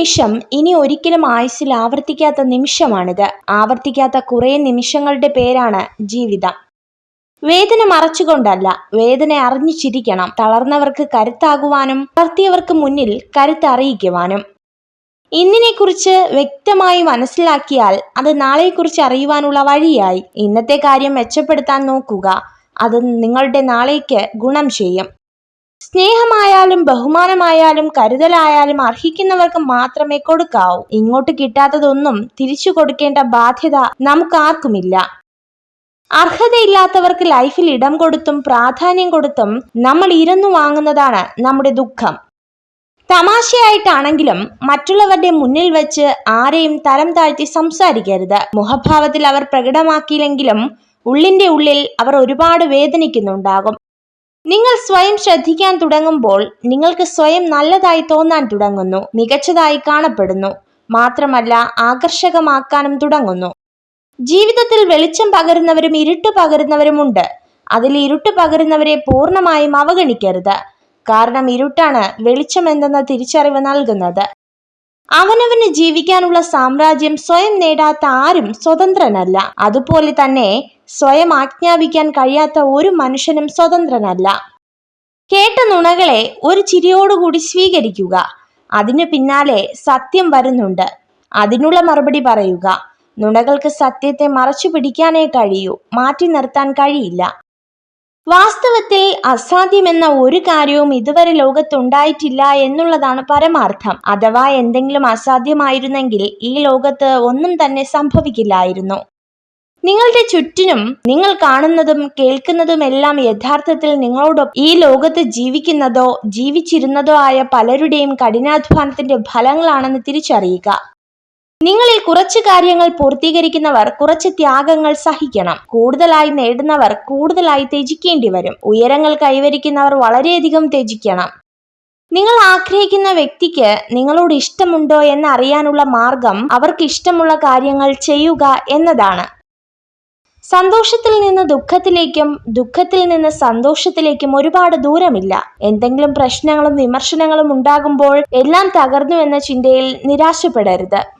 നിമിഷം ഇനി ഒരിക്കലും ആയുസ്സിൽ ആവർത്തിക്കാത്ത നിമിഷമാണിത്. ആവർത്തിക്കാത്ത കുറേ നിമിഷങ്ങളുടെ പേരാണ് ജീവിതം. വേദന മറച്ചുകൊണ്ടല്ല വേദന അറിഞ്ഞു ചിരിക്കണം തളർന്നവർക്ക് കരുത്താകുവാനും തളർത്തിയവർക്ക് മുന്നിൽ കരുത്തറിയിക്കുവാനും. ഇന്നിനെക്കുറിച്ച് വ്യക്തമായി മനസ്സിലാക്കിയാൽ അത് നാളെക്കുറിച്ച് അറിയുവാനുള്ള വഴിയായി. ഇന്നത്തെ കാര്യം മെച്ചപ്പെടുത്താൻ നോക്കുക. അത് നിങ്ങളുടെ നാളേക്ക് ഗുണം ചെയ്യും. സ്നേഹമായാലും ബഹുമാനമായാലും കരുതലായാലും അർഹിക്കുന്നവർക്ക് മാത്രമേ കൊടുക്കാവൂ. ഇങ്ങോട്ട് കിട്ടാത്തതൊന്നും തിരിച്ചു കൊടുക്കേണ്ട ബാധ്യത നമുക്കാർക്കുമില്ല. അർഹതയില്ലാത്തവർക്ക് ലൈഫിൽ ഇടം കൊടുത്തും പ്രാധാന്യം കൊടുത്തും നമ്മൾ ഇരുന്നു വാങ്ങുന്നതാണ് നമ്മുടെ ദുഃഖം. തമാശയായിട്ടാണെങ്കിലും മറ്റുള്ളവരുടെ മുന്നിൽ വെച്ച് ആരെയും തരം താഴ്ത്തി സംസാരിക്കരുത്. മുഖഭാവത്തിൽ അവർ പ്രകടമാക്കിയില്ലെങ്കിലും ഉള്ളിന്റെ ഉള്ളിൽ അവർ ഒരുപാട് വേദനിക്കുന്നുണ്ടാകും. നിങ്ങൾ സ്വയം ശ്രദ്ധിക്കാൻ തുടങ്ങുമ്പോൾ നിങ്ങൾക്ക് സ്വയം നല്ലതായി തോന്നാൻ തുടങ്ങുന്നു മികച്ചതായി കാണപ്പെടുന്നു മാത്രമല്ല ആകർഷകമാക്കാനും തുടങ്ങുന്നു. ജീവിതത്തിൽ വെളിച്ചം പകരുന്നവരും ഇരുട്ട് പകരുന്നവരുമുണ്ട് അതിൽ ഇരുട്ട് പകരുന്നവരെ പൂർണമായും അവഗണിക്കരുത്. കാരണം ഇരുട്ടാണ് വെളിച്ചം എന്തെന്ന തിരിച്ചറിവ് നൽകുന്നത്. അവനവന് ജീവിക്കാനുള്ള സാമ്രാജ്യം സ്വയം നേടാത്ത ആരും സ്വതന്ത്രനല്ല. അതുപോലെ തന്നെ സ്വയം ആജ്ഞാപിക്കാൻ കഴിയാത്ത ഒരു മനുഷ്യനും സ്വതന്ത്രനല്ല. കേട്ട നുണകളെ ഒരു ചിരിയോടുകൂടി സ്വീകരിക്കുക. അതിനു പിന്നാലെ സത്യം വരുന്നുണ്ട്. അതിനുള്ള മറുപടി പറയുക. നുണകൾക്ക് സത്യത്തെ മറച്ചു പിടിക്കാനേ കഴിയൂ. മാറ്റി നിർത്താൻ കഴിയില്ല. വാസ്തവത്തിൽ അസാധ്യമെന്ന ഒരു കാര്യവും ഇതുവരെ ലോകത്തുണ്ടായിട്ടില്ല എന്നുള്ളതാണ് പരമാർത്ഥം. അഥവാ എന്തെങ്കിലും അസാധ്യമായിരുന്നെങ്കിൽ ഈ ലോകത്ത് ഒന്നും തന്നെ സംഭവിക്കില്ലായിരുന്നു. നിങ്ങളുടെ ചുറ്റിനും നിങ്ങൾ കാണുന്നതും കേൾക്കുന്നതും എല്ലാം യഥാർത്ഥത്തിൽ നിങ്ങളോടൊപ്പം ഈ ലോകത്ത് ജീവിക്കുന്നതോ ജീവിച്ചിരുന്നതോ ആയ പലരുടെയും കഠിനാധ്വാനത്തിന്റെ ഫലങ്ങളാണെന്ന് തിരിച്ചറിയുക. നിങ്ങളിൽ കുറച്ച് കാര്യങ്ങൾ പൂർത്തീകരിക്കുന്നവർ കുറച്ച് ത്യാഗങ്ങൾ സഹിക്കണം. കൂടുതലായി നേടുന്നവർ കൂടുതലായി ത്യജിക്കേണ്ടി വരും. ഉയരങ്ങൾ കൈവരിക്കുന്നവർ വളരെയധികം ത്യജിക്കണം. നിങ്ങൾ ആഗ്രഹിക്കുന്ന വ്യക്തിക്ക് നിങ്ങളോട് ഇഷ്ടമുണ്ടോ എന്ന് അറിയാനുള്ള മാർഗം അവർക്ക് ഇഷ്ടമുള്ള കാര്യങ്ങൾ ചെയ്യുക എന്നതാണ്. സന്തോഷത്തിൽ നിന്ന് ദുഃഖത്തിലേക്കും ദുഃഖത്തിൽ നിന്ന് സന്തോഷത്തിലേക്കും ഒരുപാട് ദൂരമില്ല. എന്തെങ്കിലും പ്രശ്നങ്ങളും വിമർശനങ്ങളും ഉണ്ടാകുമ്പോൾ എല്ലാം തകർന്നു എന്ന ചിന്തയിൽ നിരാശപ്പെടരുത്.